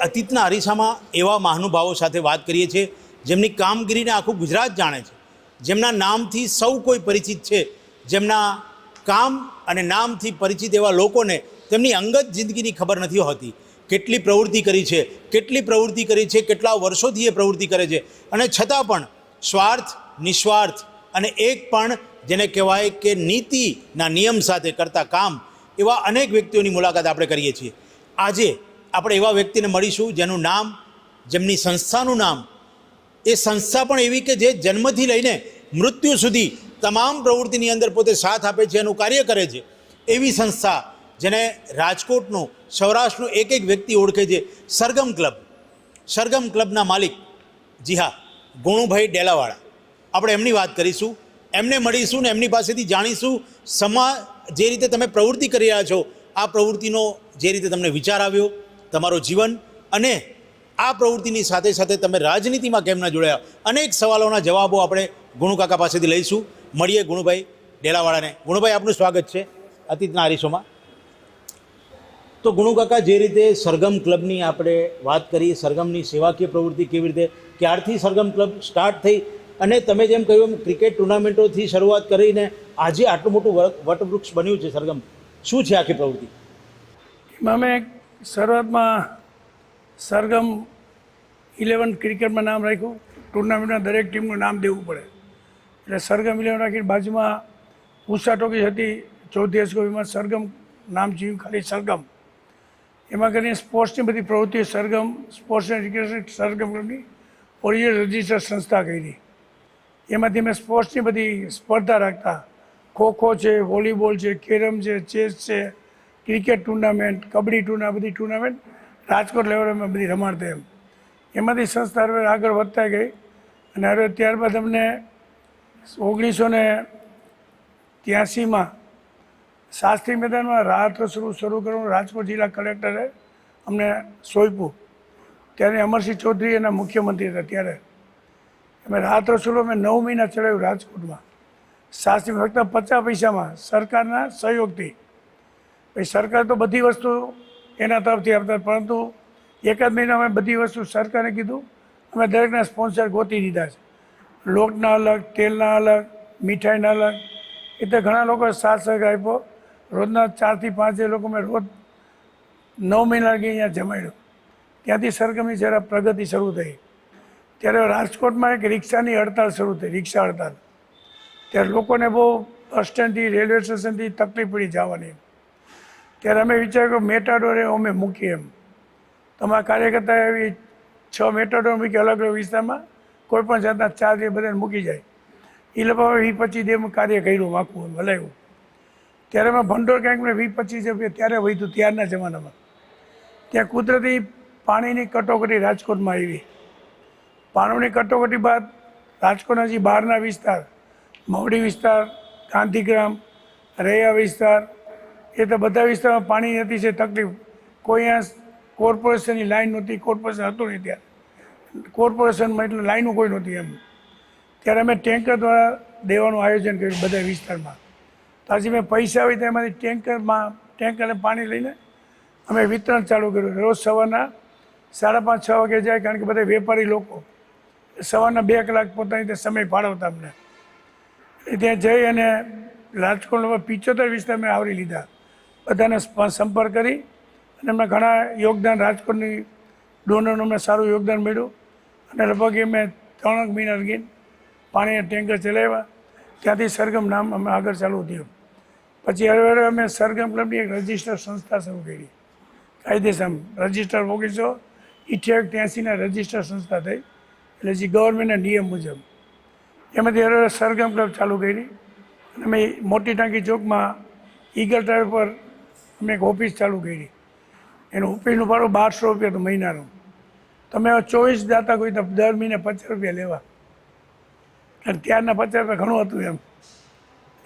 અતીતના અરીસામાં એવા મહાનુભાવો સાથે વાત કરીએ છીએ, જેમની કામગીરીને આખું ગુજરાત જાણે છે. જેમના નામથી સૌ કોઈ પરિચિત છે. જેમના કામ અને નામથી પરિચિત એવા લોકોને તેમની અંગત જિંદગીની ખબર નથી હોતી. કેટલી પ્રવૃત્તિ કરી છે, કેટલી પ્રવૃત્તિ કરી છે, કેટલા વર્ષોથી એ પ્રવૃત્તિ કરે છે. અને છતાં પણ સ્વાર્થ, નિસ્વાર્થ અને એક પણ જેને કહેવાય કે નીતિના નિયમ સાથે કરતા કામ એવા અનેક વ્યક્તિઓની મુલાકાત આપણે કરીએ છીએ. આજે આપણે એવા વ્યક્તિને મળીશું જેનું નામ, જેમની સંસ્થાનું નામ, એ સંસ્થા પણ એવી કે જે જન્મથી લઈને મૃત્યુ સુધી તમામ પ્રવૃત્તિની અંદર પોતે સાથ આપે છે, એનું કાર્ય કરે છે, એવી સંસ્થા જેને રાજકોટનું, સૌરાષ્ટ્રનું એક એક વ્યક્તિ ઓળખે છે, સરગમ ક્લબ. સરગમ ક્લબના માલિક, જી હા, ગુણુભાઈ ડેલાવાળા. આપણે એમની વાત કરીશું, એમને મળીશું ને એમની પાસેથી જાણીશું સમા, જે રીતે તમે પ્રવૃત્તિ કરી રહ્યા છો, આ પ્રવૃત્તિનો જે રીતે તમને વિચાર આવ્યો તમારો જીવન અને આ પ્રવૃત્તિની સાથે સાથે તમે રાજનીતિમાં કેમ ના જોડાયા? અનેક સવાલોના જવાબો આપણે ગુણુકાકા પાસેથી લઈશું. મળીએ ગુણુભાઈ ડેલાવાળાને. ગુણુભાઈ, આપનું સ્વાગત છે અતીતના હરીશોમાં તો ગુણુકાકા જે રીતે સરગમ ક્લબની આપણે વાત કરી સરગમની સેવાકીય પ્રવૃત્તિ કેવી રીતે, ક્યારથી સરગમ ક્લબ સ્ટાર્ટ થઈ? અને તમે જેમ કહ્યું એમ ક્રિકેટ ટુર્નામેન્ટોથી શરૂઆત કરીને આજે આટલું મોટું વટવૃક્ષ બન્યું છે સરગમ. શું છે આખી પ્રવૃત્તિ? અમે શરૂઆતમાં સરગમ ઇલેવન ક્રિકેટમાં નામ રાખ્યું. ટુર્નામેન્ટમાં દરેક ટીમનું નામ દેવું પડે. એટલે સરગમ ઇલેવન રાખીને બાજુમાં ઉષા ટોકીસ હતી, ચૌથી એસકોવીમાં સરગમ નામ જીવ્યું, ખાલી સરગમ. એમાં કરીને સ્પોર્ટ્સની બધી પ્રવૃત્તિઓ Sargam, sports and recreation Sargam ક્લબની original register સંસ્થા કરી. એમાંથી મેં સ્પોર્ટ્સની બધી સ્પર્ધા રાખતા. ખોખો છે, વોલીબોલ છે, કેરમ છે, ચેસ છે ક્રિકેટ ટુર્નામેન્ટ, કબડ્ડી ટુર્ના બધી ટુર્નામેન્ટ રાજકોટ લેવલે અમે બધી રમાડતા એમ. એમાંથી સંસ્થા હવે આગળ વધતા ગઈ અને હવે ત્યારબાદ અમને ઓગણીસો ને ત્યાસીમાં શાસ્ત્રી મેદાનમાં રાહત શરૂ શરૂ કરવાનું રાજકોટ જિલ્લા કલેક્ટરે અમને સોંપ્યું. ત્યારે અમરસિંહ ચૌધરી એના મુખ્યમંત્રી હતા ત્યારે. અમે રાહત રસૂલો, અમે નવ મહિના ચડાવ્યું રાજકોટમાં. શાસ્ત્રી ફક્ત પચાસ પૈસામાં સરકારના સહયોગથી પછી સરકાર તો બધી વસ્તુ એના તરફથી આપતા પરંતુ એકાદ મહિના અમે બધી વસ્તુ સરકારે કીધું. અમે દરેકના સ્પોન્સર ગોતી દીધા છે. લોટના અલગ, તેલના અલગ, મીઠાઈના અલગ. એટલે ઘણા લોકો સાથ સહકાર આપ્યો. રોજના ચારથી પાંચ લોકો મેં રોજ નવ મહિના લગી અહીંયા જમાડ્યો. ત્યાંથી સરગમની જરા પ્રગતિ શરૂ થઈ. ત્યારે રાજકોટમાં એક રિક્ષાની હડતાળ શરૂ થઈ, રિક્ષા હડતાળ. ત્યારે લોકોને બહુ બસ સ્ટેન્ડથી, રેલવે સ્ટેશનથી તકલીફ પડી જવાની. ત્યારે અમે વિચાર્યું કે મેટાડોરે અમે મૂકીએ એમ. તમારા કાર્યકર્તા એવી છ મેટાડોર મૂકી અલગ અલગ વિસ્તારમાં, કોઈ પણ જાતના ચાર્જ એ બધાને મૂકી જાય. એ લોકો વી પચીસ દે કાર્ય કર્યું આખું હલાવ્યું. ત્યારે મેં ભંડોળ ક્યાંક મેં વી પચીસ રૂપિયા ત્યારે વધ્યું ત્યારના જમાનામાં. ત્યાં કુદરતી પાણીની કટોકટી રાજકોટમાં આવી. પાણીની કટોકટી બાદ રાજકોટના જે બહારના વિસ્તાર મવડી વિસ્તાર, ગાંધીગ્રામ, રૈયા વિસ્તાર એ તો બધા વિસ્તારમાં પાણી નથી છે, તકલીફ. કોઈ કોર્પોરેશનની લાઈન નહોતી, કોર્પોરેશન હતું નહીં ત્યારે કોર્પોરેશનમાં એટલું લાઈનો કોઈ નહોતી એમ. ત્યારે અમે ટેન્કર દ્વારા દેવાનું આયોજન કર્યું બધા વિસ્તારમાં. પછી મેં પૈસા આવી તો એમાંથી ટેન્કરમાં, ટેન્કરને પાણી લઈને અમે વિતરણ ચાલુ કર્યું. રોજ સવારના સાડા પાંચ, છ વાગે જાય કારણ કે બધા વેપારી લોકો. સવારના બે કલાક પોતાની રીતે સમય ફાળવતા અમને. ત્યાં જઈ અને રાજકોટમાં પિચોતેર વિસ્તાર મેં આવરી લીધા. બધાને સંપર્ક કરી અને એમના ઘણા યોગદાન રાજકોટની ડોનરનું અમને સારું યોગદાન મળ્યું. અને લગભગ એ મેં ત્રણ મહિના લગીને પાણીના ટેન્કર ચલાવ્યા. ત્યાંથી સરગમ નામ અમે આગળ ચાલુ થયું. પછી હવે અમે સરગમ ક્લબની એક રજિસ્ટર સંસ્થા શરૂ કરી. કાયદેસર રજિસ્ટર ઓગણીસો ઇઠ્યાવીસ ત્યાંસીના રજિસ્ટર સંસ્થા થઈ. એટલે જે ગવર્મેન્ટના નિયમ મુજબ. એમાંથી હવે સરગમ ક્લબ ચાલુ કરી. અને અમે મોટી ટાંકી ચોકમાં ઈગલ ડ્રાઈવ પર અમે એક ઓફિસ ચાલુ કરી. એનું ઓફિસનું ભાડું બારસો રૂપિયા હતું મહિનાનું. તમે ચોવીસ દાતા કોઈ તો દર મહિને પચાસ રૂપિયા લેવા. અને ત્યારના પચાસ રૂપિયા ઘણું હતું એમ.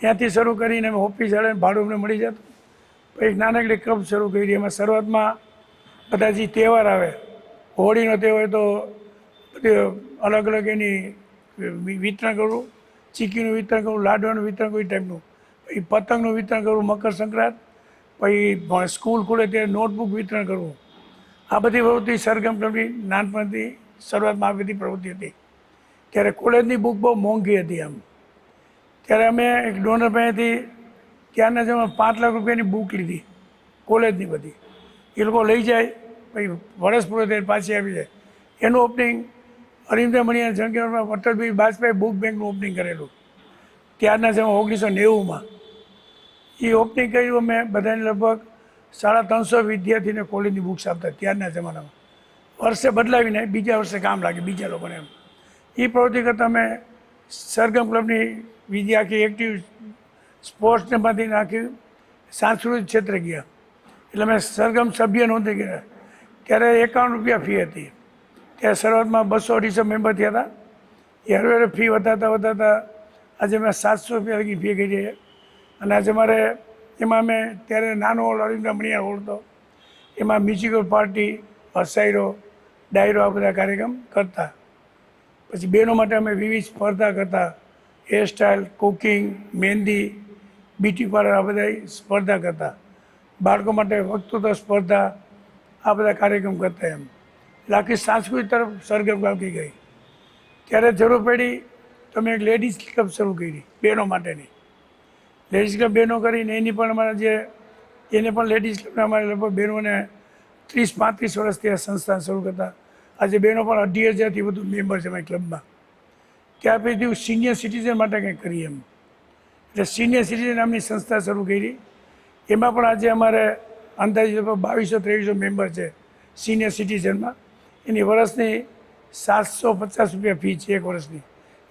ત્યાંથી શરૂ કરીને અમે ઓફિસ આવીને ભાડું અમને મળી જતું. પછી એક નાનકડી ક્લબ શરૂ કરી. એમાં શરૂઆતમાં બધા જે તહેવાર આવે, હોળીનો તહેવાર તો અલગ અલગ એની વિતરણ કરવું, ચીકીનું વિતરણ કરવું, લાડવાનું વિતરણ કોઈ ટાઈપનું પછી પતંગનું વિતરણ કરવું મકર સંક્રાંત પછી સ્કૂલ ખુલે ત્યારે નોટબુક વિતરણ કરવું. આ બધી પ્રવૃત્તિ સરગમ પ્રવૃત્તિ નાનપણથી શરૂઆતમાં આ બધી પ્રવૃત્તિ હતી. ત્યારે કોલેજની બુક બહુ મોંઘી હતી આમ. ત્યારે અમે એક ડોનર પાસેથી ત્યારના જમા પાંચ લાખ રૂપિયાની બુક લીધી, કોલેજની બધી. એ લોકો લઈ જાય, પછી વર્ષ પૂરો થઈને પાછી આવી જાય. એનું ઓપનિંગ અરવિંદ મણિયા જનકેવરમાં અટલભાઈ વાજપેયી બુક બેંકનું ઓપનિંગ કરેલું. ત્યારના જમા ઓગણીસો નેવુંમાં. એ ઓપનિંગ કર્યું અમે બધાને લગભગ સાડા ત્રણસો વિદ્યાર્થીને કોલેજની બુક્સ આપતા ત્યારના જમાનામાં. વર્ષે બદલાવીને બીજા વર્ષે કામ લાગે, બીજા લોકોને એમ. એ પ્રવૃત્તિ કરતાં અમે સરગમ ક્લબની બીજી આખી એક્ટિવ સ્પોર્ટ્સનેમાંથી નાખી સાંસ્કૃતિક ક્ષેત્રે ગયા. એટલે અમે સરગમ સભ્ય નોંધી ગયા. ત્યારે એકાવન રૂપિયા ફી હતી. ત્યારે શરૂઆતમાં બસો અઢીસો મેમ્બર થયા હતા. એ હરે હરે ફી વધારતા વધારતા આજે અમે સાતસો રૂપિયા લગી ફી કરી છે અને આજે મારે એમાં અમે ત્યારે નાનો હોલ અરવિંદ રમણીયા હોલ હતો એમાં મ્યુઝિકલ પાર્ટી હસાયરો, ડાયરો આ બધા કાર્યક્રમ કરતા. પછી બહેનો માટે અમે વિવિધ સ્પર્ધા કરતા. Hairstyle cooking mehndi beauty parlour આ બધા સ્પર્ધા કરતા. બાળકો માટે વક્તૃત્વ સ્પર્ધા આ બધા કાર્યક્રમ કરતા એમ. એટલે સાંસ્કૃતિક તરફ સરગમ ગામકી ગઈ. ત્યારે જરૂર પડી તો મેં એક લેડીઝ ક્લબ શરૂ કરી, બહેનો માટેની. લેડીઝ ક્લબ બહેનો કરીને એની પણ અમારા જે એને પણ લેડીઝ ક્લબના અમારે લગભગ બહેનોને ત્રીસ, પાંત્રીસ વર્ષથી આ સંસ્થા શરૂ કરતા. આજે બહેનો પણ અઢી હજારથી વધુ મેમ્બર છે અમારી ક્લબમાં. ત્યાર પછી સિનિયર સિટીઝન માટે કંઈક કરીએ એમ. એટલે સિનિયર સિટીઝન નામની સંસ્થા શરૂ કરી. એમાં પણ આજે અમારે અંદાજે લગભગ બાવીસો, ત્રેવીસો મેમ્બર છે સિનિયર સિટીઝનમાં. એની વર્ષની સાતસો પચાસ રૂપિયા ફી છે એક વર્ષની.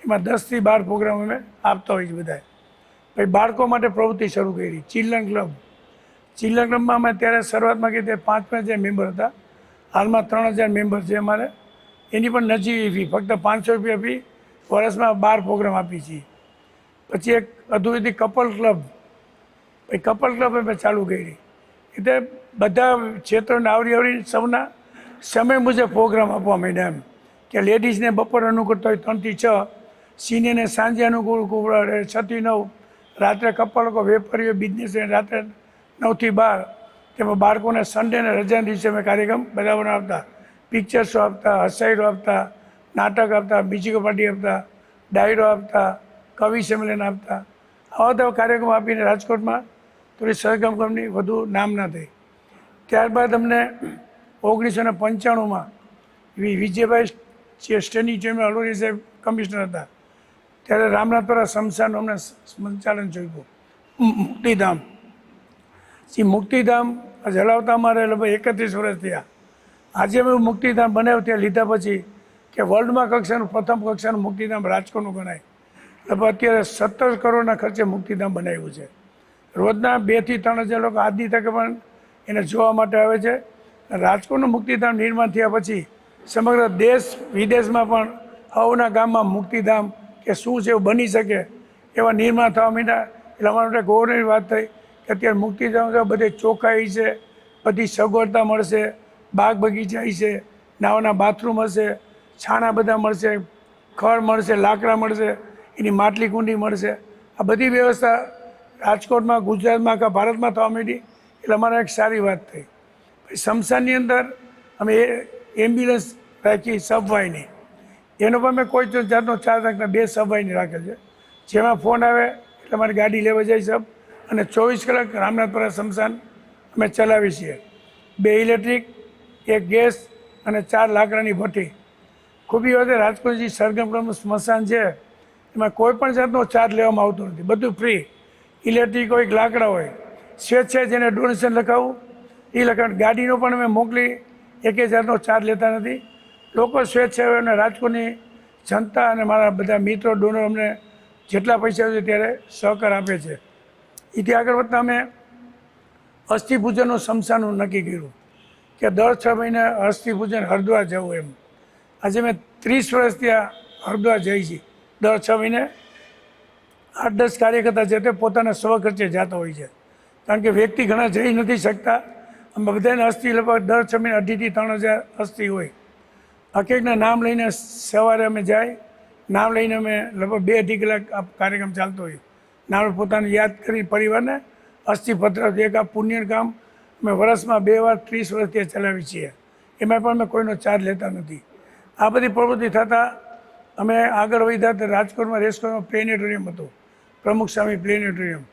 એમાં દસથી બાર પ્રોગ્રામ અમે આપતા હોઈએ છીએ બધાએ. પછી બાળકો માટે પ્રવૃત્તિ શરૂ કરી. Children club. ચિલ્ડ્રન ક્લબમાં અમે ત્યારે શરૂઆતમાં કીધે પાંચ હજાર મેમ્બર હતા. હાલમાં ત્રણ હજાર મેમ્બર છે અમારે. એની પણ નજીવી ફી, ફક્ત પાંચસો રૂપિયા ફી વર્ષમાં બાર પ્રોગ્રામ આપી છીએ. પછી એક અધૂરીથી કપલ ક્લબ. પછી કપલ ક્લબ અમે ચાલુ કરી. એટલે બધા ક્ષેત્રોને આવરી આવરી સૌના સમય મુજબ પ્રોગ્રામ આપવા માંડ્યા એમ. કે લેડીઝને બપોર અનુકૂળ હોય ત્રણથી છ, સિનિયરને સાંજે અનુકૂળ છથી નવ. રાત્રે કપલ લોકો વેપારીઓ બિઝનેસ રાત્રે નવથી બાર તેમાં બાળકોને સન્ડેને રજાના દિવસે અમે કાર્યક્રમ બધા બનાવતા. પિક્ચર શો આપતા, હસાઈરો આપતા, નાટક આપતા, મ્યુઝિક પાર્ટી આપતા, ડાયરો આપતા, કવિ સંમેલન આપતા. આવા બધા કાર્યક્રમ આપીને રાજકોટમાં થોડી સરગમ કંપની વધુ નામના થઈ. ત્યારબાદ અમને ઓગણીસો ને પંચાણુંમાં વિજયભાઈ સ્ટેન્ડિંગ ચેરમેન અલોરી સાહેબ કમિશનર હતા. ત્યારે રામનાથપરા શમશાન અમને સંચાલન જોયું મુક્તિધામ. જે મુક્તિધામ જલાવતા અમારે લગભગ એકત્રીસ વર્ષ થયા. આજે અમે મુક્તિધામ બનાવ્યું, ત્યાં લીધા પછી કે વર્લ્ડમાં કક્ષાનું, પ્રથમ કક્ષાનું મુક્તિધામ રાજકોટનું ગણાય. લગભગ અત્યારે સત્તર કરોડના ખર્ચે મુક્તિધામ બનાવ્યું છે. રોજના બેથી ત્રણ હજાર લોકો આજની તકે પણ એને જોવા માટે આવે છે. રાજકોટનું મુક્તિધામ નિર્માણ થયા પછી સમગ્ર દેશ વિદેશમાં પણ હવના ગામમાં મુક્તિધામ કે શું છે, એવું બની શકે એવા નિર્માણ થવા માંડ્યા. એટલે અમારા માટે ગૌરવની વાત થઈ કે અત્યારે મુક્તિ થવા બધે ચોખ્ખાઈ છે, બધી સગવડતા મળશે, બાગ બગીચા છે, નાવાના બાથરૂમ હશે, છાણા બધા મળશે ખડ મળશે, લાકડા મળશે, એની માટલી કુંડી મળશે. આ બધી વ્યવસ્થા રાજકોટમાં, ગુજરાતમાં આખા ભારતમાં થવા માંડી એટલે અમારે એક સારી વાત થઈ. પછી શમશાનની અંદર અમે એમ્બ્યુલન્સ રાખી સબવાયની એનો પણ અમે કોઈ જાતનો ચાર્જ રાખતા બે સબવાયની રાખેલ છે. જેમાં ફોન આવે એટલે મારી ગાડી લેવા જાય સબ અને ચોવીસ કલાક રામનાથપુરા શમશાન અમે ચલાવીએ છીએ. બે ઇલેક્ટ્રિક, એક ગેસ અને ચાર લાકડાની ભઠ્ઠી. ખૂબી વધે રાજકોટ જે સરગમ સ્મશાન છે. એમાં કોઈ પણ જાતનો ચાર્જ લેવામાં આવતો નથી. બધું ફ્રી. ઇલેક્ટ્રિક હોય લાકડા હોય. સ્વેચ્છાએ જેને ડોનેશન લખાવું એ લખાવ ગાડીનો પણ અમે મોકલી, એકે જાતનો ચાર્જ લેતા નથી. લોકો સ્વેચ્છાએ અને રાજકોટની જનતા અને મારા બધા મિત્રો, ડોનર અમને જેટલા પૈસા છે ત્યારે સહકાર આપે છે. એથી આગળ વધતા અમે અસ્થિપૂજનનું પૂજનનું નક્કી કર્યું કે દર છ મહિને અસ્થિપૂજન હરદ્વાર હરિદ્વાર જવું એમ. આજે મેં ત્રીસ વર્ષ ત્યાં હરદ્વાર જઈ છીએ. દર છ મહિને આઠ દસ કાર્યકર્તા છે તે પોતાના સ્વખર્ચે જતા હોય છે. કારણ કે વ્યક્તિ ઘણા જઈ નથી શકતા. અમે બધાને અસ્થિ લગભગ દર છ મહિને અઢીથી ત્રણ હજાર અસ્થિ હોય. હકીકના નામ લઈને સવારે અમે જાય. નામ લઈને અમે લગભગ બે અઢી કલાક આ કાર્યક્રમ ચાલતો હોય. નામ પોતાને યાદ કરી પરિવારને અસ્થિપત્ર એક આ પુણ્ય કામ અમે વર્ષમાં બે વાર ત્રીસ વર્ષથી ચલાવી છીએ. એમાં પણ અમે કોઈનો ચાર્જ લેતા નથી. આ બધી પ્રવૃત્તિ થતાં અમે આગળ વધ્યા તો રાજકોટમાં રેસકોટમાં પ્લેનેટોરિયમ હતું. પ્રમુખ સ્વામી પ્લેનેટોરિયમ.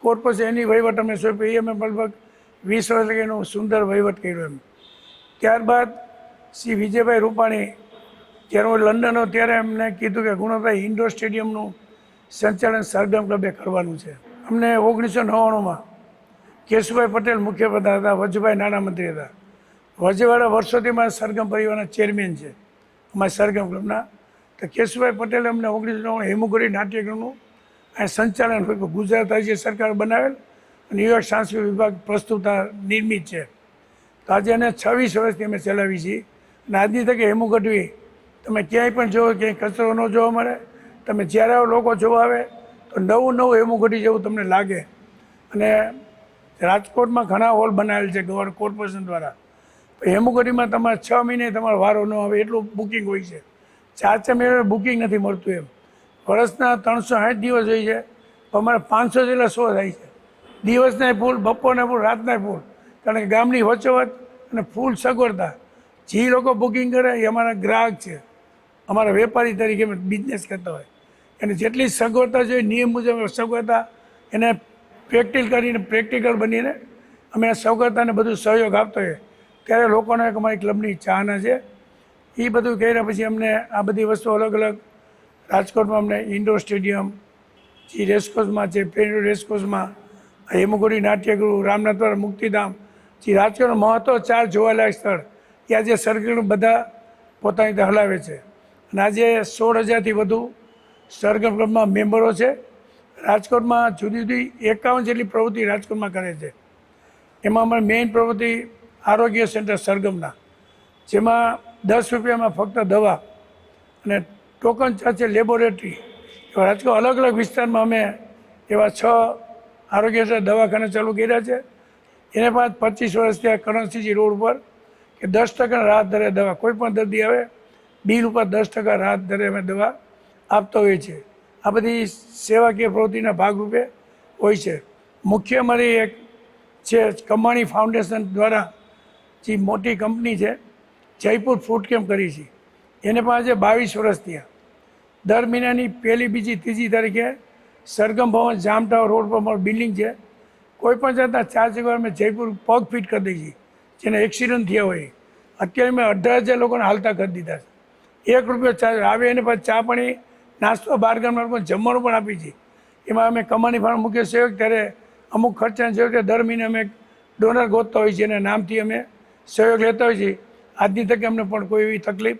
કોર્પોરેશન એની વહીવટ અમે સોંપી. એ અમે લગભગ વીસ વર્ષ લગી સુંદર વહીવટ કર્યો એમ. ત્યારબાદ શ્રી વિજયભાઈ રૂપાણી જ્યારે લંડન હતો ત્યારે એમને કીધું કે ગુણભાઈ ઇન્ડોર સ્ટેડિયમનું સંચાલન સરગમ ક્લબે કરવાનું છે. અમને ઓગણીસો નવ્વાણુંમાં કેશુભાઈ પટેલ મુખ્યપ્રધાન હતા, વજુભાઈ નાણામંત્રી હતા. વજવાડા વર્ષોથી મારા સરગમ પરિવારના ચેરમેન છે. અમારા સરગમ ક્લબના. તો કેશુભાઈ પટેલે અમને ઓગણીસો નવ્વાણું હેમુગોરી નાટ્યગૃહનું આ સંચાલન હોય ગુજરાત રાજ્ય સરકાર બનાવેલ ન્યુયોર્ક સાંસ્કૃતિક વિભાગ પ્રસ્તુતા નિર્મિત છે. તો આજે એને છવ્વીસ વર્ષથી અમે ચલાવી છીએ. આજની તકે હેમુ ગઢવી, તમે ક્યાંય પણ જોવો, ક્યાંય કચરો ન જોવા મળે તમે જ્યારે લોકો જોવા આવે, તો નવું નવું હેમુ ગઢવી જેવું તમને લાગે. અને રાજકોટમાં ઘણા હોલ બનાવેલ છે ગવર કોર્પોરેશન દ્વારા. હેમુગઢીમાં તમારે છ મહિને તમારો વારો ન આવે, એટલું બુકિંગ હોય છે. ચાર ચાર મહિને બુકિંગ નથી મળતું એમ. વર્ષના ત્રણસો સાઠ દિવસ હોય છે અમારે પાંચસો જેટલા શો થાય છે. દિવસના ફૂલ, બપોરના ફૂલ, રાતના ફૂલ. કારણ કે ગામની વચ્ચોવચ અને ફૂલ સગવડતા. જે લોકો બુકિંગ કરે એ અમારા ગ્રાહક છે. અમારા વેપારી તરીકે બિઝનેસ કરતા હોય. એને જેટલી સગવડતા જોઈએ નિયમ મુજબ સગવડતા એને પ્રેક્ટિકલ કરીને પ્રેક્ટિકલ બનીને અમે સગવડતાને બધું સહયોગ આપતો હોય ત્યારે લોકોને એક અમારી ક્લબની ચાહના છે. એ બધું કર્યા પછી અમને આ બધી વસ્તુ અલગ અલગ રાજકોટમાં અમને ઇન્ડોર સ્ટેડિયમ જે રેસકોર્સમાં છે પેન્ડો રેસકોર્સમાં હેમુગોરી નાટ્યગૃહ, રામનાથવાડા મુક્તિધામ, જે રાજકોટનું મહત્વ ચાર જોવાલાયક સ્થળ. એ આજે સરગણ બધા પોતાની રીતે હલાવે છે. અને આજે સોળ હજારથી વધુ સરગમ ક્લબમાં મેમ્બરો છે. રાજકોટમાં જુદી જુદી એકાવન જેટલી પ્રવૃત્તિ રાજકોટમાં કરે છે. એમાં અમારી મેઇન પ્રવૃત્તિ આરોગ્ય સેન્ટર સરગમના. જેમાં દસ રૂપિયામાં ફક્ત દવા અને ટોકન છે લેબોરેટરી એવા રાજકોટ અલગ અલગ વિસ્તારમાં અમે એવા છ આરોગ્ય દવાખાના ચાલુ કર્યા છે. એને બાદ પચીસ વર્ષ ત્યાં કરણસિંહજી રોડ ઉપર કે દસ ટકા રાહત દરે દવા, કોઈ પણ દર્દી આવે બિલ ઉપર દસ ટકા રાહત દરે અમે દવા આપતા હોઈએ છીએ આ બધી સેવાકીય પ્રવૃત્તિના ભાગરૂપે હોય છે. મુખ્ય મારી એક છે કમાણી ફાઉન્ડેશન દ્વારા જે મોટી કંપની છે, જયપુર ફૂડ કેમ્પ કરી છે. એને આજે બાવીસ વર્ષ થયા. દર મહિનાની પહેલી, બીજી, ત્રીજી તારીખે સરગમ ભવન જામટાવર રોડ પર મારું બિલ્ડિંગ છે. કોઈ પણ જાતના ચાર્જ જગ્યાએ અમે જયપુર પગ ફિટ કરી દઈએ છીએ. જેને એક્સિડન્ટ થયા હોય અત્યારે મેં અઢાર હજાર લોકોને હાલતા કરી દીધા છે. એક રૂપિયો ચાર્જ આવે એને પછી ચા પાણી, નાસ્તો, બાર ગામના જમવાનું પણ આપી છે. એમાં અમે કમાણી ફાર્મ મુખ્ય સેવક ત્યારે અમુક ખર્ચાની જરૂર દર મહિને અમે ડોનર ગોતતા હોઈએ છીએ અને નામથી અમે સહયોગ લેતા હોઈએ છીએ. આજની તકે અમને પણ કોઈ એવી તકલીફ.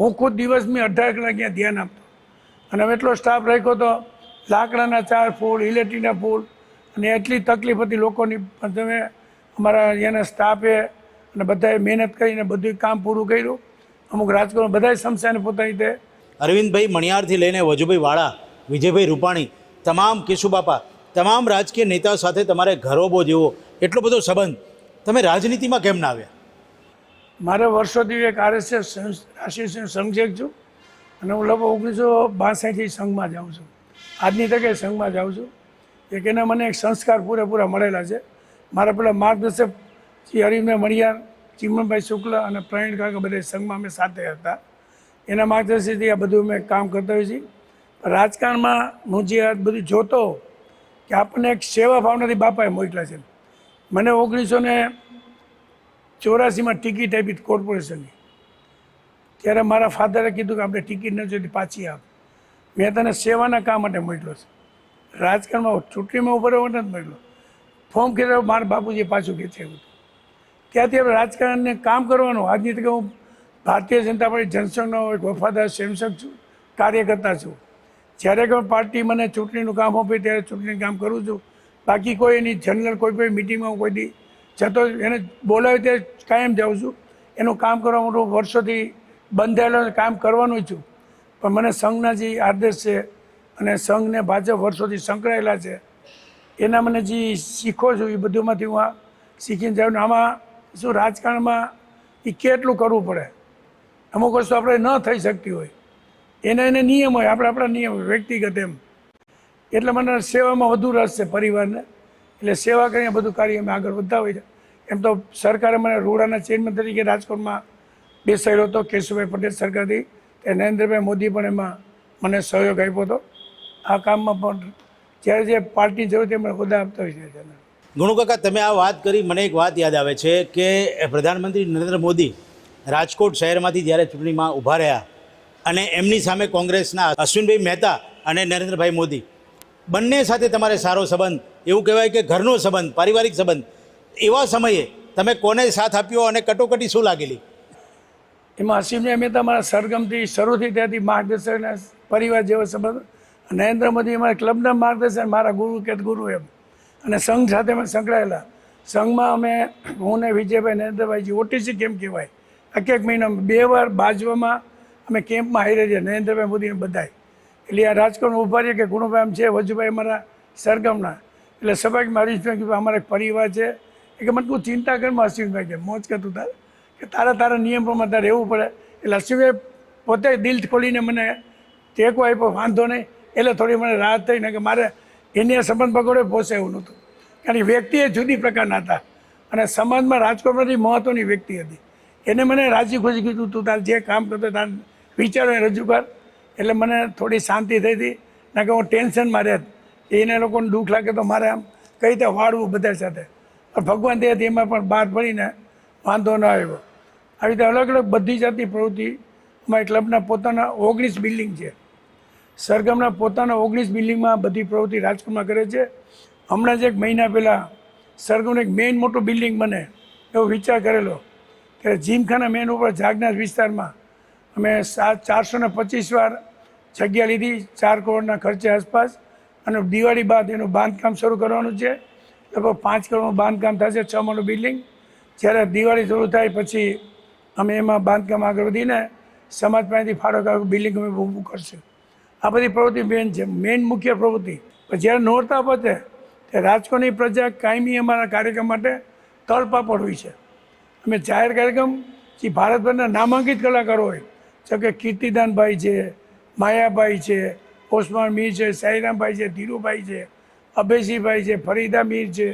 હું ખુદ દિવસમાં અઢાર કલાક ત્યાં ધ્યાન આપતો. અને અમે એટલો સ્ટાફ રાખ્યો તો લાકડાના ચાર ફૂલ ઇલેક્ટ્રિકના ફૂલ. અને એટલી તકલીફ હતી લોકોની. પણ તમે અમારા અહીંયાના સ્ટાફે અને બધાએ મહેનત કરીને બધું કામ પૂરું કર્યું. અમુક રાજકોટમાં બધાએ સમસ્યાને પોતાની રીતે. અરવિંદભાઈ મણિયારથી લઈને વજુભાઈ વાળા વિજયભાઈ રૂપાણી તમામ કેશુબાપા તમામ રાજકીય નેતાઓ સાથે તમારે ઘરોબો જેવો એટલો બધો સંબંધ. તમે રાજનીતિમાં કેમ ના આવ્યા? મારે વર્ષોથી એક આરએસએસ રાષ્ટ્રીય સંઘ છું. અને હું લગભગ ઓગણીસો બાસઠથી સંઘમાં જાઉં છું. આજની તકે સંઘમાં જાઉં છું. એક એના મને એક સંસ્કાર પૂરેપૂરા મળેલા છે. મારા પેલા માર્ગદર્શક શ્રી હરિભાઈ મણિયાર ચિમનભાઈ શુક્લ અને પ્રવીણ કાકા બધા સંઘમાં અમે સાથે હતા. એના માર્ગદર્શનથી આ બધું અમે કામ કરતા હોઈએ છીએ. રાજકારણમાં હું જે બધું જોતો કે આપણને એક સેવા ભાવનાથી બાપાએ મોકલા છે. મને ઓગણીસો ને ચોરાસીમાં ટિકિટ આપી કોર્પોરેશનની. ત્યારે મારા ફાધરે કીધું કે આપણે ટિકિટ ન જોઈતી પાછી આપ. મેં તને સેવાના કામ માટે મોકલ્યો છે. રાજકારણમાં ચૂંટણીમાં ઊભો રહેવા નથી મોકલ્યો. ફોર્મ ખેંચાવ મારા બાપુજી પાછું ખેંચાયું હતું ત્યાંથી આપણે રાજકારણને કામ કરવાનું. આજની તકે હું ભારતીય જનતા પાર્ટી જનસંઘનો એક વફાદાર સ્વયંસેવક છું, કાર્યકર્તા છું. જ્યારે પણ પાર્ટી મને ચૂંટણીનું કામ આપે ત્યારે ચૂંટણીનું કામ કરું છું. બાકી કોઈ એની જનરલ કોઈ કોઈ મિટિંગમાં કોઈ દી જતો એને બોલાવે ત્યારે કાયમ જાઉં છું. એનું કામ કરવા હું વર્ષોથી બંધાયેલો કામ કરવાનું છું. પણ મને સંઘના જે આદેશ છે અને સંઘને ભાજપ વર્ષોથી સંકળાયેલા છે, એના મને જે શીખો છું એ બધુંમાંથી હું આ શીખીને જાઉં આમાં શું રાજકારણમાં એ કેટલું કરવું પડે? અમુક વસ્તુ આપણે ન થઈ શકતી હોય. એના એને નિયમ હોય, આપણે આપણા નિયમ હોય, વ્યક્તિગત એમ. એટલે મને સેવામાં વધુ રસ છે પરિવારને. એટલે સેવા કરીને બધું કાર્ય અમે આગળ વધતા હોય છે એમ તો સરકારે મને રોડાના ચેરમેન તરીકે રાજકોટમાં બેસાડ્યો હતો, કેશુભાઈ પટેલ સરકારથી. તે નરેન્દ્રભાઈ મોદી પણ એમાં મને સહયોગ આપ્યો હતો. આ કામમાં પણ જ્યારે જે પાર્ટી જરૂર છે એમણે હોદ્દા આપતા હોય છે. ગુણુ કાકા, તમે આ વાત કરી, મને એક વાત યાદ આવે છે કે પ્રધાનમંત્રી નરેન્દ્ર મોદી રાજકોટ શહેરમાંથી જ્યારે ચૂંટણીમાં ઊભા રહ્યા અને એમની સામે કોંગ્રેસના અશ્વિનભાઈ મહેતા અને નરેન્દ્રભાઈ મોદી, બંને સાથે તમારે સારો સંબંધ, એવું કહેવાય કે ઘરનો સંબંધ, પારિવારિક સંબંધ, એવા સમયે તમે કોને સાથ આપ્યો અને કટોકટી શું લાગેલી? એમાં અશ્વિનભાઈ મહેતા મારા સરગમથી શરૂથી ત્યાંથી માર્ગદર્શન, પરિવાર જેવો સંબંધ. નરેન્દ્ર મોદી અમારા ક્લબના માર્ગદર્શન, મારા ગુરુ કે ગુરુ એમ. અને સંઘ સાથે અમે સંકળાયેલા. સંઘમાં અમે, હું ને વિજયભાઈ નરેન્દ્રભાઈજી ઓટીસી કેમ્પ કહેવાય. એક એક મહિનામાં બે વાર બાજવામાં અમે કેમ્પમાં હારી રહ્યા, નરેન્દ્રભાઈ મોદી બધાય. એટલે આ રાજકોટ ઊભા રહીએ કે ગુણુભાઈ આમ છે, વજુભાઈ અમારા સરગમના. એટલે સ્વાભાવિક મારી કીધું અમારા પરિવાર છે. એ કે મને તું ચિંતા કરમાં અશ્વિનભાઈ કે મોજ કરતું તારે. કે તારા તારા નિયમ પ્રમાણે તારે રહેવું પડે. એટલે અશ્વિનભાઈ પોતે દિલ ખોલીને મને ટેકો આપ્યો, વાંધો નહીં. એટલે થોડી મને રાહત થઈ. ને કે મારે એની આ સંબંધ પકડે પોસે એવું નહોતું. કારણ કે વ્યક્તિ એ જુદી પ્રકારના હતા. અને સમાજમાં રાજકોટમાંથી મહત્ત્વની વ્યક્તિ હતી. એને મને રાજી ખુશી કીધું, તું તારે જે કામ કરતો તાર વિચારો રજૂ કર. એટલે મને થોડી શાંતિ થઈ હતી. ના કે હું ટેન્શનમાં રહેત. એને લોકોને દુઃખ લાગે તો મારે આમ કઈ રીતે વાળવું બધા સાથે. પણ ભગવાન દે એમાં પણ બહાર પડીને વાંધો ન આવ્યો. આવી રીતે અલગ અલગ બધી જાતની પ્રવૃત્તિ. અમારી ક્લબના પોતાના ઓગણીસ બિલ્ડિંગ છે. સરગમના પોતાના ઓગણીસ બિલ્ડિંગમાં બધી પ્રવૃત્તિ રાજકોટમાં કરે છે. હમણાં જ એક મહિના પહેલાં સરગમનું એક મેઇન મોટું બિલ્ડિંગ બને એવો વિચાર કરેલો કે જીમખાના મેન ઉપર જાગનાથ વિસ્તારમાં અમે સાત, ચારસો ને પચીસ વાર જગ્યા લીધી, ચાર કરોડના ખર્ચે આસપાસ અને દિવાળી બાદ એનું બાંધકામ શરૂ કરવાનું છે. લગભગ પાંચ કરોડનું બાંધકામ થશે છ માળનું બિલ્ડિંગ. જ્યારે દિવાળી શરૂ થાય પછી અમે એમાં બાંધકામ આગળ વધીને સમાજ પાસેથી ફાળો બિલ્ડિંગ અમે ઊભું કરશું. આ બધી પ્રવૃત્તિ મેન છે. મેઇન મુખ્ય પ્રવૃત્તિ. જ્યારે નોરતા પતે ત્યારે રાજકોટની પ્રજા કાયમી અમારા કાર્યક્રમ માટે તળપાપડ હોય છે. અમે જાહેર કાર્યક્રમ, જે ભારતભરના નામાંકિત કલાકારો હોય, જેમ કે કીર્તિદાનભાઈ છે, માયાભાઈ છે, ઓસમાન મીર છે, સાઈરામભાઈ છે, ધીરુભાઈ છે, અભયસિંહભાઈ છે, ફરીદા મીર છે,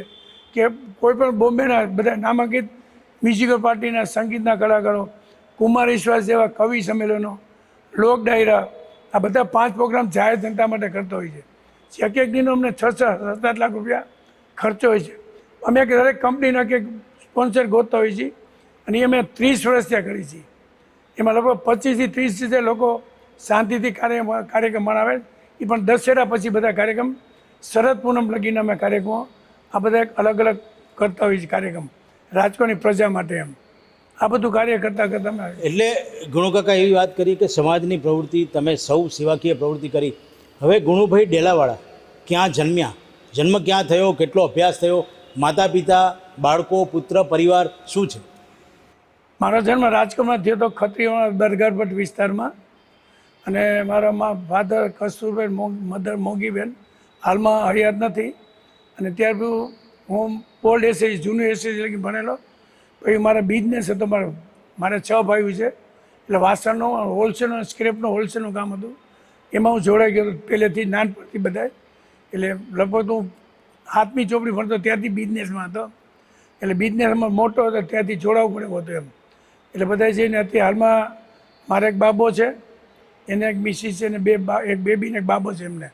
કે કોઈ પણ બોમ્બેના બધા નામાંકિત મ્યુઝિકલ પાર્ટીના સંગીતના કલાકારો, કુમાર વિશ્વાસ જેવા કવિ સંમેલનો, લોક ડાયરા આ બધા પાંચ પ્રોગ્રામ જાહેર જનતા માટે કરતો હોય છે. એક એક દિનો અમને છ છ, સાત લાખ રૂપિયા ખર્ચો હોય છે. અમે દરેક કંપનીના કે સ્પોન્સર ગોતતા હોઈએ છીએ અને એ અમે ત્રીસ વર્ષ ત્યાં કરી છીએ. એમાં લગભગ પચીસથી ત્રીસ રીતે લોકો શાંતિથી કાર્ય, કાર્યક્રમ મનાવે, એ પણ દશેરા પછી બધા કાર્યક્રમ શરદ પૂનમ લગીને અમે કાર્યક્રમો આ બધા એક અલગ અલગ કરતા હોઈએ છીએ કાર્યક્રમ. રાજકોટની પ્રજા માટે એમ. આ બધું કાર્ય કરતાં કરતાં એટલે ગુણુ કાકા એવી વાત કરી કે સમાજની પ્રવૃત્તિ તમે સૌ સેવાકીય પ્રવૃત્તિ કરી. હવે ગુણુભાઈ ડેલાવાળા ક્યાં જન્મ્યા? જન્મ ક્યાં થયો? કેટલો અભ્યાસ થયો? માતા પિતા બાળકો પુત્ર પરિવાર શું છે? મારો જન્મ રાજકોટમાં થયો હતો ખત્રીઓના દરગારભટ વિસ્તારમાં. અને મારા મા ફાધર કસ્તુરબેન મધર મોગીબેન હાલમાં હયાત નથી. અને ત્યાર હું ઓલ્ડ એસએસ જૂનું એસએસ લગી ભણેલો. પછી મારા બિઝનેસ હતો, મારો, મારે છ ભાઈઓ છે. એટલે વાસણનો, હોલસેલનો, સ્ક્રેપનો, હોલસેલનું કામ હતું. એમાં હું જોડાઈ ગયો પહેલેથી નાનપણથી બધાય. એટલે લગભગ હું હાથમી ચોપડી ભણતો ત્યાંથી બિઝનેસમાં હતો. એટલે બિઝનેસમાં મોટો હતો ત્યાંથી જોડાવું પડે હતું એમ. એટલે બધા જઈને અત્યારે હાલમાં મારે એક બાબો છે, એને એક મિસિસ છે ને બે એક બેબી ને એક બાબો છે એમને.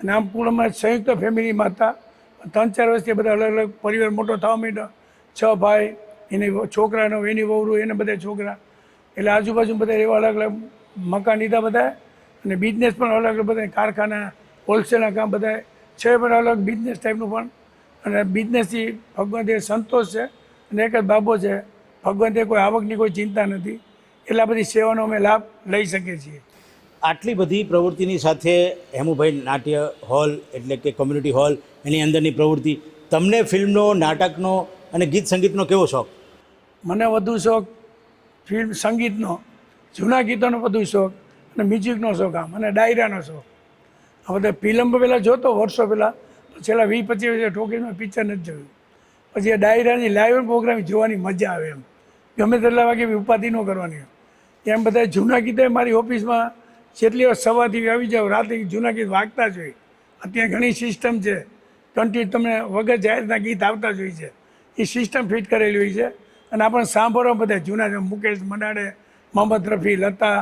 અને આમ પૂર્ણમાં સંયુક્ત ફેમિલીમાં હતા. ત્રણ ચાર વર્ષથી બધા અલગ અલગ પરિવાર મોટો થવા માંડ્યો. છ ભાઈ એની છોકરાનો એની વહુરો એને બધા છોકરા. એટલે આજુબાજુ બધા એવા અલગ અલગ મકાન લીધા બધા. અને બિઝનેસ પણ અલગ અલગ બધા. કારખાના હોલસેલના કામ બધા. છે પણ અલગ બિઝનેસ ટાઈપનું પણ. અને બિઝનેસથી ભગવાન સંતોષ છે. અને એક જ બાબો છે, ભગવાન કોઈ આવકની કોઈ ચિંતા નથી. એટલા બધી સેવાનો અમે લાભ લઈ શકીએ છીએ. આટલી બધી પ્રવૃત્તિની સાથે હેમુભાઈ નાટ્ય હોલ એટલે કે કોમ્યુનિટી હોલ એની અંદરની પ્રવૃત્તિ. તમને ફિલ્મનો, નાટકનો અને ગીત સંગીતનો કેવો શોખ? મને વધુ શોખ ફિલ્મ સંગીતનો, જૂના ગીતોનો વધુ શોખ અને મ્યુઝિકનો શોખ આમ, અને ડાયરાનો શોખ. આ બધા ફિલ્મ પહેલાં જોતો, વર્ષો પહેલાં. છેલ્લા વીસ પચીસ વર્ષે ઠોકીમાં પિક્ચર નથી જોયું. પછી આ ડાયરાની લાઈવ પ્રોગ્રામ જોવાની મજા આવે એમ. ગમે તેટલા વાગે ઉપાધિ ન કરવાની એમ બધા જૂના ગીતે મારી ઓફિસમાં જેટલી વાર સવારથી આવી જાવ રાતે જૂના ગીત વાગતા જ હોય. અત્યારે ઘણી સિસ્ટમ છે. ટ્વેન્ટી તમને વગર જાહેરના ગીત આવતા જ હોય છે. એ સિસ્ટમ ફિટ કરેલી હોય છે. અને આપણને સાંભળો બધા જૂના મુકેશ મનાડે મોહમ્મદ રફી લતા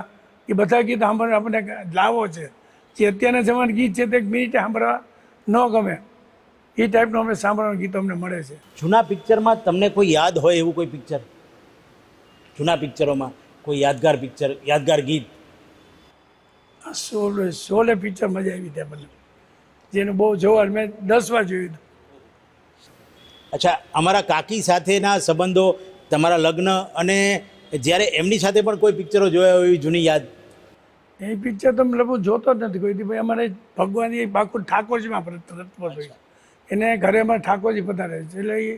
એ બધા ગીત સાંભળવા આપણને લાવો છે. જે અત્યારના જમાના ગીત છે તે એક મિનિટે સાંભળવા ન ગમે. એ ટાઈપનું અમે સાંભળવાનું ગીત અમને મળે છે. જૂના પિક્ચરમાં તમને કોઈ યાદ હોય એવું કોઈ પિક્ચર? જૂના પિક્ચરોમાં કોઈ યાદગાર પિક્ચર યાદગાર ગીત? સોલે સોલે પિક્ચર મજા આવી ત્યાં મને. જેનું બહુ જોવા મેં દસ વાર જોયું અચ્છા અમારા કાકી સાથેના સંબંધો તમારા લગ્ન અને જ્યારે એમની સાથે પણ કોઈ પિક્ચરો જોયા હોય એવી જૂની યાદ? એ પિક્ચર તો લગભગ જોતો જ નથી કોઈથી ભાઈ, અમારે ભગવાન એ બાકુ ઠાકોરજીમાં તત્વ હોય. એને ઘરે અમારે ઠાકોરજી પધારે છે. એટલે એ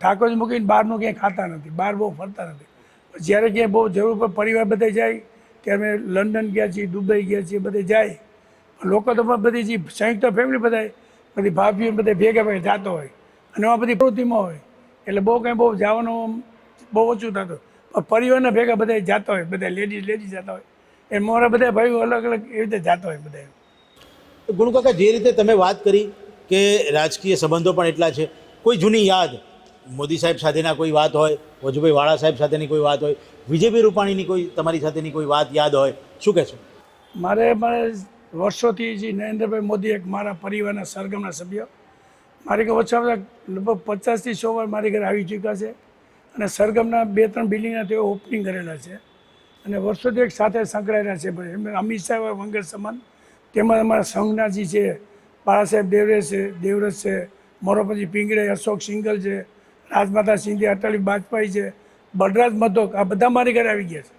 ઠાકોરજી મૂકીને બહારનું ક્યાંય ખાતા નથી. બહાર બહુ ફરતા નથી. જ્યારે ક્યાંય બહુ જરૂર પર પરિવાર બધે જાય, ત્યારે અમે લંડન ગયા છીએ, દુબઈ ગયા છીએ, બધે જાય. લોકો તો બધી જે સંયુક્ત ફેમિલી બધા બધી ભાભીઓ બધે ભેગા ભેગા જાતો હોય. અને એમાં બધી પ્રવૃત્તિમાં હોય. એટલે બહુ કંઈ બહુ જવાનું બહુ ઓછું થતું. પણ પરિવારના ભેગા બધા જતા હોય બધા લેડીઝ લેડીઝ જતા હોય. એ મારા બધા ભાઈઓ અલગ અલગ એવી રીતે જતા હોય બધા ગુણકાકા જે રીતે તમે વાત કરી કે રાજકીય સંબંધો પણ એટલા છે કોઈ જૂની યાદ? મોદી સાહેબ સાથેના કોઈ વાત હોય વજુભાઈ વાળા સાહેબ સાથેની કોઈ વાત હોય વિજયભાઈ રૂપાણીની કોઈ તમારી સાથેની કોઈ વાત યાદ હોય? શું કહેશો? મારે મારે વર્ષોથી જે નરેન્દ્રભાઈ મોદી એક મારા પરિવારના સરગમના સભ્ય. મારી ઘરે ઓછા લગભગ પચાસથી સો વાર મારી ઘરે આવી ચૂક્યા છે. અને સરગમના બે ત્રણ બિલ્ડિંગના તેઓ ઓપનિંગ કરેલા છે. અને વર્ષોથી એક સાથે સંકળાયેલા છે અમિત શાહ વંગર સમાન. તેમાં અમારા સંઘના છે, બાળાસાહેબ દેવરે છે દેવરસ છે, મોરોપતિ પિંગળે, અશોક સિંગલ છે, રાજમાતા સિંધી અટલી બાજપાઈ છે બલરાજ મધોક, આ બધા મારી ઘરે આવી ગયા છે.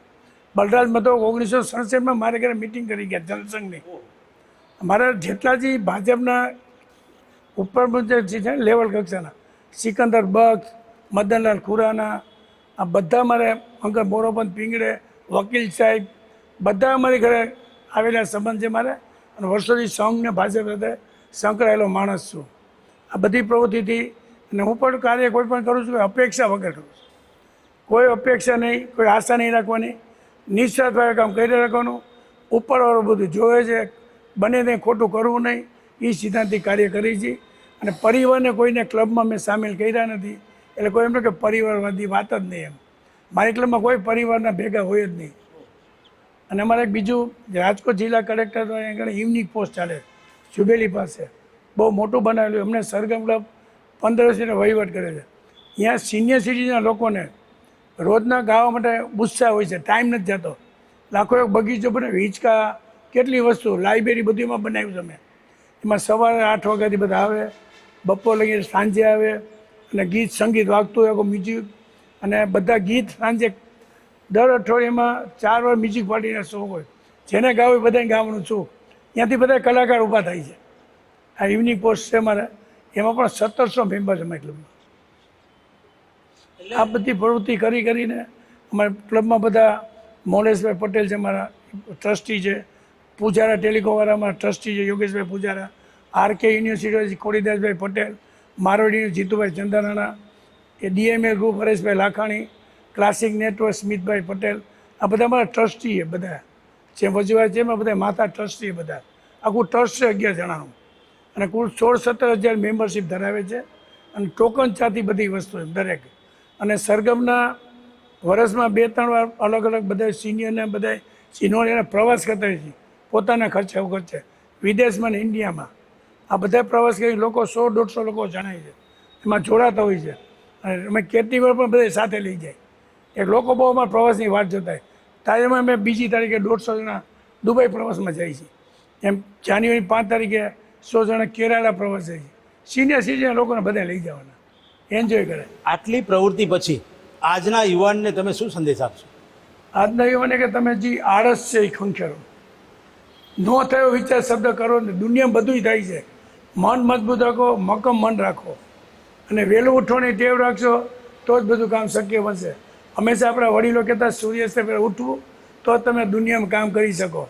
બલરાજ મધોક ઓગણીસો સડસઠમાં મારે ઘરે મિટિંગ કરી ગયા જનસંઘની. મારા જેટલા જે ભાજપના ઉપર જે છે લેવલ કક્ષાના. સિકંદર બક્ષ મદનલાલ ખુરાના, આ બધા મારે અંકલ મોરોપંત પિંગળે, વકીલ સાહેબ, બધા અમારી ઘરે આવેલા સંબંધ છે મારે અને વર્ષોથી સંઘને ભાજપ સાથે સંકળાયેલો માણસ છું. આ બધી પ્રવૃત્તિથી અને હું પણ કાર્ય કોઈ પણ કરું છું અપેક્ષા વગર કરું છું. કોઈ અપેક્ષા નહીં, કોઈ આશા નહીં રાખવાની. નિસ્વાર્થભાવે કામ કરી રાખવાનું. ઉપરવાળું બધું જોવે છે, બને તે ખોટું કરવું નહીં. એ સિદ્ધાંતથી કાર્ય કરી છે. અને પરિવારને કોઈને ક્લબમાં મેં સામેલ કર્યા નથી. એટલે કોઈ એમ કે પરિવારવાદી વાત જ નહીં એમ. મારી ક્લબમાં કોઈ પરિવારના ભેગા હોય જ નહીં. અને અમારે એક બીજું રાજકોટ જિલ્લા કલેક્ટર દ્વારા આગળ યુનિક પોસ્ટ ચાલે સુબેલી પાસે. બહુ મોટું બનાવેલું અમને સરગમ ક્લબ પંદર વહીવટ કરે છે. અહીંયા સિનિયર સિટીઝનના લોકોને રોજના ગાવા માટે ગુસ્સા હોય છે ટાઈમ નથી જતો. લાખો એક બગીચો બનાવ્યો હિંચકા, કેટલી વસ્તુ લાઇબ્રેરી બધું એમાં બનાવ્યું અમે. એમાં સવારે આઠ વાગ્યાથી બધા આવે, બપોર લગી સાંજે આવે અને ગીત સંગીત વાગતું હોય મ્યુઝિક અને બધા ગીત સાંજે દર અઠવાડિયામાં ચાર વાર મ્યુઝિક પાર્ટીના શો હોય. જેને ગાવું એ બધાને ગાવાનું છું. ત્યાંથી બધા કલાકાર ઊભા થાય છે. આ ઇવનિંગ પોસ્ટ છે મારે. એમાં પણ સત્તરસો મેમ્બર છે મારી ક્લબમાં આ બધી પ્રવૃત્તિ કરી કરીને અમારા ક્લબમાં બધા મોલેશભાઈ પટેલ છે મારા ટ્રસ્ટી છે. પૂજારા ટેલિકોવાળા અમારા ટ્રસ્ટી છે. Yogeshbhai Pujara. R K university Khodidasbhai Patel. Marwadi Jitubhai Chandanana A DMA group, Hareshbhai Lakhani, classic network, Smitbhai Patel, આ બધા અમારા ટ્રસ્ટી છે બધા. જે વજવા છે એમાં બધા માતા ટ્રસ્ટી બધા. આખું ટ્રસ્ટ છે અગિયાર જણાનું. અને કુલ સોળ સત્તર હજાર મેમ્બરશિપ ધરાવે છે અને ટોકન ચાથી બધી વસ્તુ દરેક. અને સરગમના વર્ષમાં બે ત્રણ વાર અલગ અલગ બધા સિનિયરને બધા સિનિયર પ્રવાસ કરતા હોય છે. પોતાના ખર્ચે ખર્ચે વિદેશમાં ને ઇન્ડિયામાં. આ બધા પ્રવાસ કરી લોકો સો દોઢસો લોકો જણાય છે. એમાં જોડાતા હોય છે. અને અમે કેટીવર પણ બધા સાથે લઈ જાય. એ લોકો બહુ અમારા પ્રવાસની વાત જોતા તાજેમાં અમે બીજી તારીખે દોઢસો જણા દુબઈ પ્રવાસમાં જાય છે. એમ જાન્યુઆરી પાંચ તારીખે સો જણા કેરાલા પ્રવાસ જાય છે. સિનિયર સિટીઝન લોકોને બધા લઈ જવાના. એન્જોય કરે. આટલી પ્રવૃત્તિ પછી આજના યુવાનને તમે શું સંદેશ આપશો? આજના યુવાને કે તમે જે આળસ છે એ ખંખેરો. નો થયો વિચાર શબ્દ કરો ને દુનિયામાં બધું થાય છે. મન મજબૂત રાખો, મક્કમ મન રાખો. અને વહેલું ઉઠવાની ટેવ રાખશો, તો જ બધું કામ શક્ય બનશે. હંમેશા આપણા વડીલો કહેતા, સૂર્યાસ્ત પહેલાં ઉઠવું, તો જ તમે દુનિયામાં કામ કરી શકો.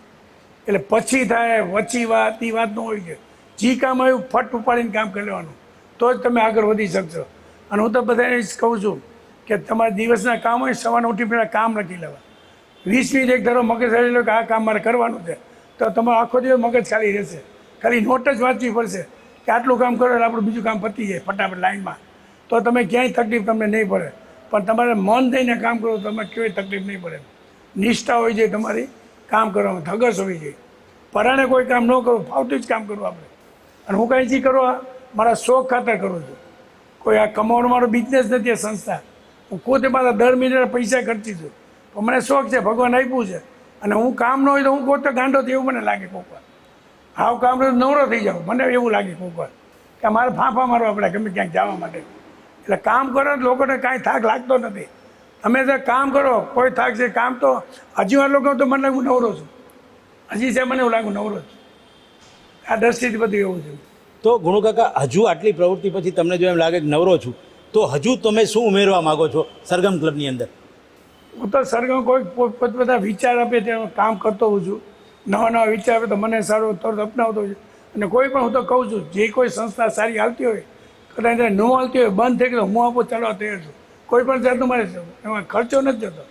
એટલે પછી થાય, વચ્ચી વાત એ વાત ન હોય છે જે કામ આવ્યું, ફટ ઉપાડીને કામ કરી લેવાનું. તો જ તમે આગળ વધી શકશો. અને હું તો બધાને જ કહું છું કે તમારા દિવસના કામ હોય, સવારે ઉઠી પહેલાં કામ લખી લેવા વીસ મિનિટ એક ધારો મગજ ખાલી લો કે આ કામ મારે કરવાનું છે, તો તમારો આખો દિવસ મગજ ખાલી રહેશે. ખાલી નોટ જ વાંચવી પડશે. કે આટલું કામ કરો એટલે આપણું બીજું કામ પતી જાય ફટાફટ લાઈનમાં. તો તમે ક્યાંય તકલીફ તમને નહીં પડે. પણ તમારે મન દઈને કામ કરો તમે કોઈ તકલીફ નહીં પડે. નિષ્ઠા હોય છે તમારી, કામ કરવામાં ધગસ હોવી જોઈએ પરાણે કોઈ કામ ન કરવું ફાવતું જ કામ કરવું આપણે. અને હું કાંઈથી કરવા, મારા શોખ ખાતર કરું છું. કોઈ આ કમાવાનો મારો બિઝનેસ નથી, આ સંસ્થા. હું પોતે મારા દર મહિને પૈસા ખર્ચી છું. પણ મને શોખ છે, ભગવાન આપ્યું છે. અને હું કામ ન હોય તો હું પોતે ગાંડો થયો મને લાગે કોક હાવ કામ તો નવરો થઈ જાઉં. મને એવું લાગે કોઈક વાર કે મારે ફાંફા મારવા પડે ગમે ક્યાંક જવા માટે. એટલે કામ કરો તો લોકોને કાંઈ થાક લાગતો નથી. તમે જે કામ કરો કોઈ થાક છે કામ તો હજી વાર લોકો તો મને લાગુ નવરો છું. હજી છે મને એવું લાગુ નવરો છું. આ દ્રષ્ટિથી બધું એવું છે. તો ગુણુ કાકા હજુ આટલી પ્રવૃત્તિ પછી તમને જો એમ લાગે કે નવરો છું તો હજુ તમે શું ઉમેરવા માગો છો સરગમ ક્લબની અંદર? હું તો સરગમ કોઈ પોત પોતપોતા વિચાર આપે તે કામ કરતો હોઉં છું. નવા નવા વિચાર આપે તો મને સારો તરત અપનાવતો છે અને કોઈ પણ હું તો કહું છું, જે કોઈ સંસ્થા સારી હાલતી હોય, કદાચ ન હાલતી હોય, બંધ થઈ ગયો હું આપો ચાલવા તૈયાર છું. કોઈ પણ જાતનું મારે એમાં ખર્ચો નથી જતો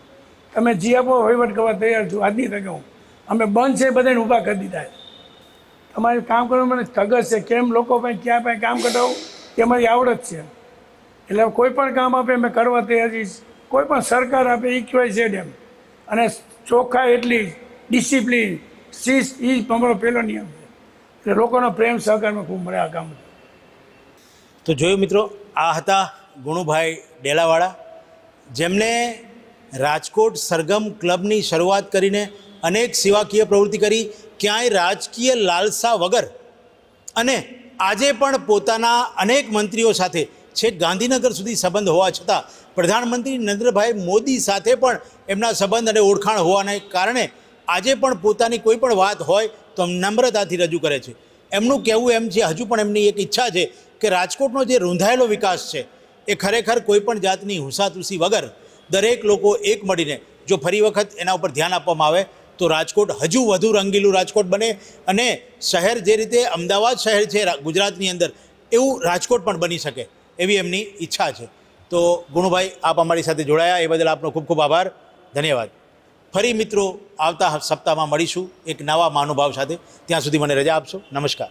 તમે જી આપો વહીવટ કરવા તૈયાર છું, આજની તકે હું. અમે બંધ છે બધાને ઊભા કરી દીધા તમારે કામ કરવાનું મને ધગસ છે. કેમ લોકો પાસે ક્યાં પાસે કામ કઢાવું એ મારી આવડત છે. એટલે કોઈ પણ કામ આપે, અમે કરવા તૈયાર છીએ. કોઈ પણ સરકાર આપે, એ કહેવાય છે એમ. અને ચોખ્ખા એટલી ડિસિપ્લિન શિસ્ત એ જ અમારો પહેલો નિયમ છે. એટલે લોકોનો પ્રેમ સહકારમાં ખૂબ મળે આ કામ તો જોયું મિત્રો, આ હતા ગુણુભાઈ ડેલાવાળા. જેમણે રાજકોટ સરગમ ક્લબની શરૂઆત કરીને અનેક સેવાકીય પ્રવૃત્તિ કરી, ક્યાંય રાજકીય લાલસા વગર. અને આજે પણ પોતાના અનેક મંત્રીઓ સાથે, છેક ગાંધીનગર સુધી સંબંધ હોવા છતાં, પ્રધાનમંત્રી નરેન્દ્રભાઈ મોદી સાથે પણ એમના સંબંધ અને ઓળખાણ હોવાને કારણે આજે પણ પોતાની કોઈ પણ વાત હોય તો નમ્રતાથી રજૂ કરે છે. એમનું કહેવું એમ છે, હજુ પણ એમની એક ઈચ્છા છે કે રાજકોટનો જે રૂંધાયેલો વિકાસ છે, એ ખરેખર કોઈ પણ જાતની હુસાતુસી વગર દરેક લોકો એક મળીને જો ફરી વખત એના ઉપર ધ્યાન આપવામાં આવે તો રાજકોટ હજુ વધુ રંગીલું રાજકોટ બને અને શહેર જે રીતે અમદાવાદ શહેર છે ગુજરાતની અંદર એવું રાજકોટ પણ બની શકે એવી એમની ઈચ્છા છે. તો ગુણુભાઈ, આપ અમારી સાથે જોડાયા, એ બદલ આપનો ખૂબ ખૂબ આભાર. ધન્યવાદ. ફરી મિત્રો આવતા સપ્તાહમાં મળીશું એક નવા મહાનુભાવ સાથે. ત્યાં સુધી મને રજા આપશો. નમસ્કાર.